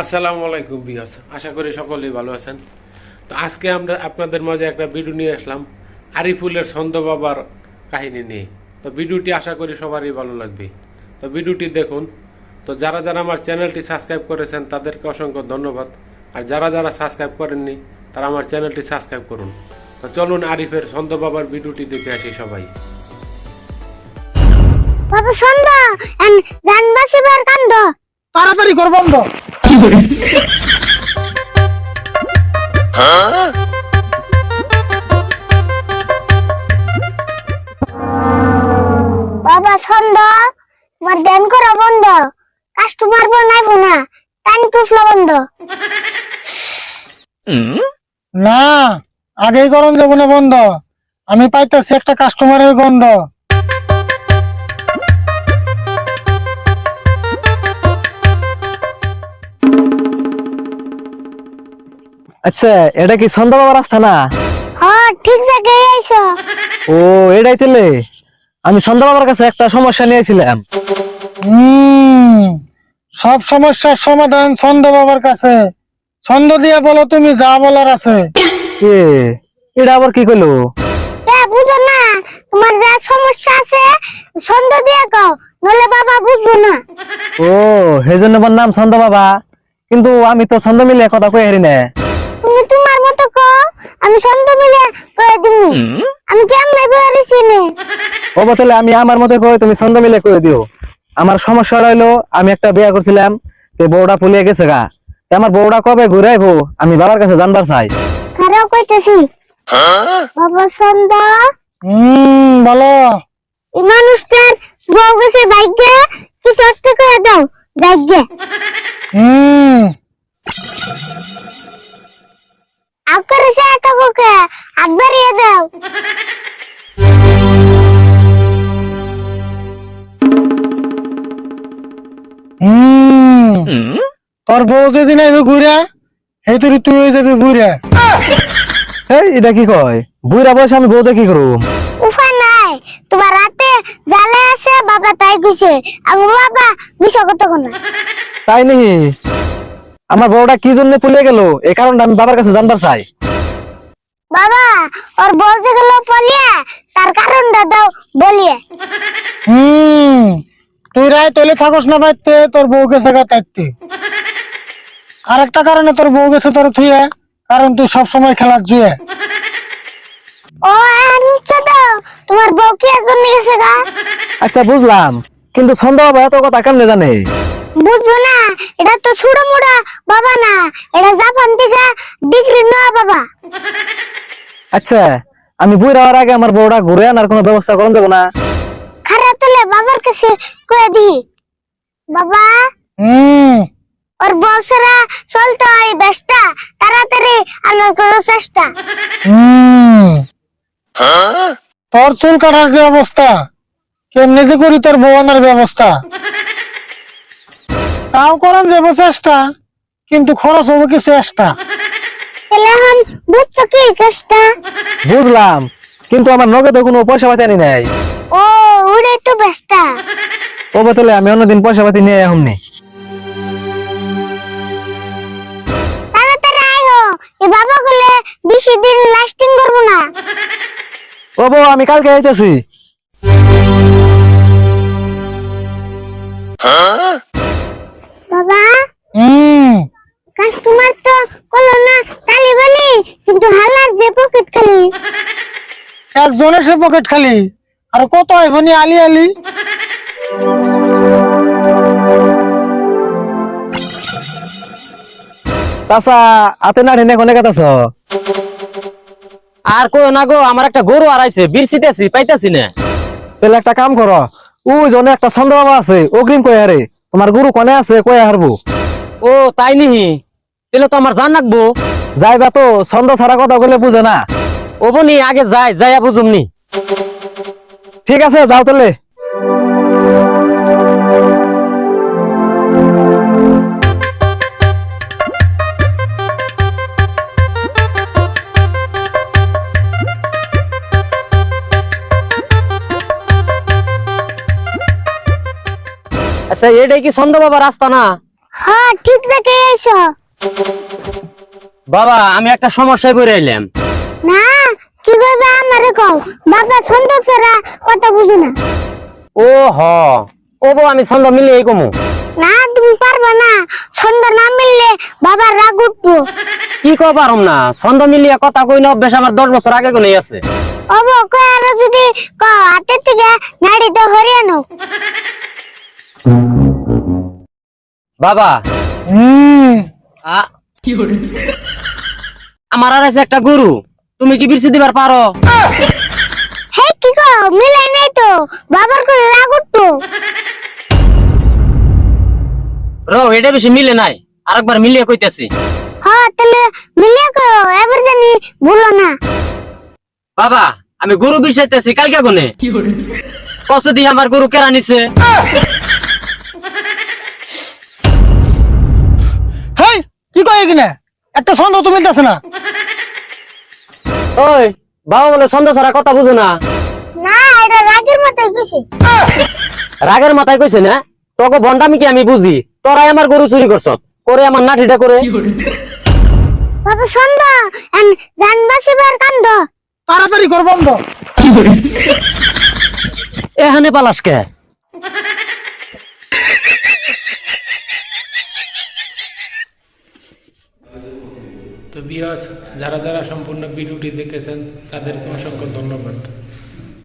আসসালামু আলাইকুম বিয়াস আশা করি সকলেই ভালো আছেন। তো আজকে আমরা আপনাদের মাঝে একটা ভিডিও নিয়ে আসলাম আরিফুলের ছন্দ বাবার কাহিনী নিয়ে। তো ভিডিওটি আশা করি সবারই ভালো লাগবে। তো ভিডিওটি দেখুন। তো যারা যারা আমার চ্যানেলটি সাবস্ক্রাইব করেছেন তাদেরকে অসংখ্য ধন্যবাদ। আর যারা যারা সাবস্ক্রাইব করেননি তারা আমার চ্যানেলটি সাবস্ক্রাইব করুন। তো চলুন আরিফের ছন্দ বাবার ভিডিওটি দেখে আসি সবাই। বাবা কান্দ তাড়াতাড়ি কর বন্ধ। বাবা সন্ধ্যা তোমার ধ্যান করা বন্ধ। কাস্টমার বানাইব না টান টুফলা বন্ধ। না, আগেই গরম যাব না বন্ধ। আমি পাইতেছি একটা কাস্টমারের গন্ধ। আচ্ছা এটা কি সন্ধ্যা বাবার রাস্তা না? হ্যাঁ ঠিক জায়গায় আইছো। ও এটাই তেলে আমি সন্ধ্যা বাবার কাছে একটা সমস্যা নিয়েছিলাম। হম সব সমস্যার সমাধান ছন্দ বাবার কাছে। ছন্দ দিয়ে বলো তুমি যা বলার আছে। এ এটা আবার কি কইলো? এ বুঝো না তোমার যা সমস্যা আছে ছন্দ দিয়ে কও নলে বাবা বুঝব না। ও সেই জন্য আমার নাম সন্ধ্যা বাবা। কিন্তু আমি তো ছন্দ মিলে কথা কই হারি না। তুমি তোমার মতো কও আমি ছন্দ মিলে কয়ে দিমু। আমি কেমনে বেরিয়েছি নে ও তাহলে আমি আমার মতো কই তুমি ছন্দ মিলে কই দিও। আমার সমস্যা রইল আমি একটা বিয়া করছিলাম তো বউটা ফুলিয়ে গেছে গা। তো আমার বউটা কবে ঘুরে আইবো আমি বাবার কাছে জানবার চাই। খারাপ কইতেছি বাবা সন্ধ্যা হম বলো। এই মানুষটার বউ গেছে ভাগ্যে কিছু একটা করে দাও ভাগ্যে। হম। আকারে সে এত কোকে একবারই দাও তোর বউ যেদিন আইবে ঘুরে সেই তুই হয়ে যাবি ঘুরে এই এটা কি কয়? বুইরা বয়সে আমি বউ দেখি করুম উফা নাই তোমার রাতে জালে আছে বাবা তাই কইছে। আমি বাবা মিশা কথা কোনা? তাই নি আমার বউটা কি জন্য পুলিয়ে গেল? এই কারণটা আমি বাবার কাছে জানবার চাই। বাবা ওর বউ যে গেল পলিয়ে তার কারণটা দাও বলিয়ে। হম তুই রায় তলে থাকস না বাইতে তোর বউ গেছে গা তাইতে। আর একটা কারণে তোর বউ গেছে তোর থুয়ে কারণ তুই সব সময় খেলার জুয়ে। ও আনছে দাও তোমার বউ কি এজন গেছে গা? আচ্ছা বুঝলাম। কিন্তু সন্ধ্যা বাবা এত কথা কেমনে জানে? বুঝছ না? এটা তো ছুড়ো মুড়া বাবা না। এটা জাপান থেকে ডিগ্রি নেওয়া বাবা। আচ্ছা আমি বুই যাওয়ার আগে আমার বউটা ঘুরে আনার কোনো ব্যবস্থা করুন দেবো না? খারাপ তুলে বাবার কাছে কয়ে দি। বাবা হম। ওর বউসরা চলতে হয় বেশটা তাড়াতাড়ি আনার কোনো চেষ্টা। হম। তোর চুল কাটার যে অবস্থা কেমনে যে করি তোর বউ আনার ব্যবস্থা? তাও করেন যাব চেষ্টা কিন্তু খরচ হবে কি চেষ্টা? বুঝছ কি বুঝলাম কিন্তু আমার নগদে কোনো পয়সা পাতি আনি নাই। ও ওটাই তো বেশটা ও বতলে আমি অন্যদিন পয়সা পাতি নিয়ে এখন নি। তাড়াতাড়ি আয়ো এই বাবা গুলে বেশি দিন লাস্টিং করব না। ও বউ আমি কালকে আইতেছি। বাবা? হম। কাস্টমার তো কলো না তালি বলি কিন্তু হালার যে পকেট খালি। একজনের সে পকেট খালি। আর কত আইবনি আলি আলি? চাচা হাতে না ঢেনে কোনে কাটাছ? আর কই না গো আমার একটা গরু হারাইছে বিরছিতেছি পাইতাছি না। তাহলে একটা কাম করো ওই জনে একটা বাবা আছে অগ্রিম কয়ে হারে তোমার গুরু কনে আছে কয়ে হারবো। ও তাই নিহি? তাহলে তো আমার জান রাখব। যাইবা তো ছন্দ ছাড়া কথা বলে বুঝে না। ও বনি আগে যাই যাইয়া বুঝুমনি। ঠিক আছে যাও তাহলে। আচ্ছা এটাই কি ছন্দ বাবা রাস্তা না? হ্যাঁ ঠিক দেখে আইছো বাবা আমি একটা সমস্যায় পড়ে এলাম। না কি কইবে আমারে কও? বাবা সুন্দর ছাড়া কথা বুঝো না। ও হ। ও বউ আমি ছন্দ মিলে এই কমু। না তুমি পারবে না। সন্ধ্যা না মিললে বাবার রাগ উঠবো। কি কো পারুম না? ছন্দ মিলিয়ে কথা কই না অভ্যাস আমার দশ বছর আগে কোনে আছে। অব কই আর যদি ক হাতের থেকে নাড়ি তো হরিয়ানো বাবা। হুম। আ। আমার আর আছে একটা গরু। তুমি কি বিরছি দিবার পারো? হে কি কো মিলাই নাই তো। বাবার করে রাগ উঠবো রো এটা বেশি মিলে নাই। আরেকবার মিলিয়ে কইতেছি। হ্যাঁ তাহলে মিলিয়ে কো এবার জানি ভুলো না। বাবা আমি গরু বিষাইতেছি কালকে কোনে? কত দিয়ে আমার গরু কেরা নিছে? কি কয় একটা সন্দেহ তো মিলতেছে না। ওই বাবা বলে ছন্দ ছাড়া কথা বুঝো না। না এটা রাগের মতোই খুশি রাগের মাথায় কইছে না? তোকে ভন্ডামি কি আমি বুঝি? তোরাই আমার গরু চুরি করছ। করে আমার নাঠিটা করে। বাবা সন্ধ্যা এন জান বাসিবার কান্দ তাড়াতাড়ি কর বন্ধ। এখানে পালাস কে? বিয়াস যারা যারা সম্পূর্ণ ভিডিওটি দেখেছেন তাদেরকে অসংখ্য ধন্যবাদ।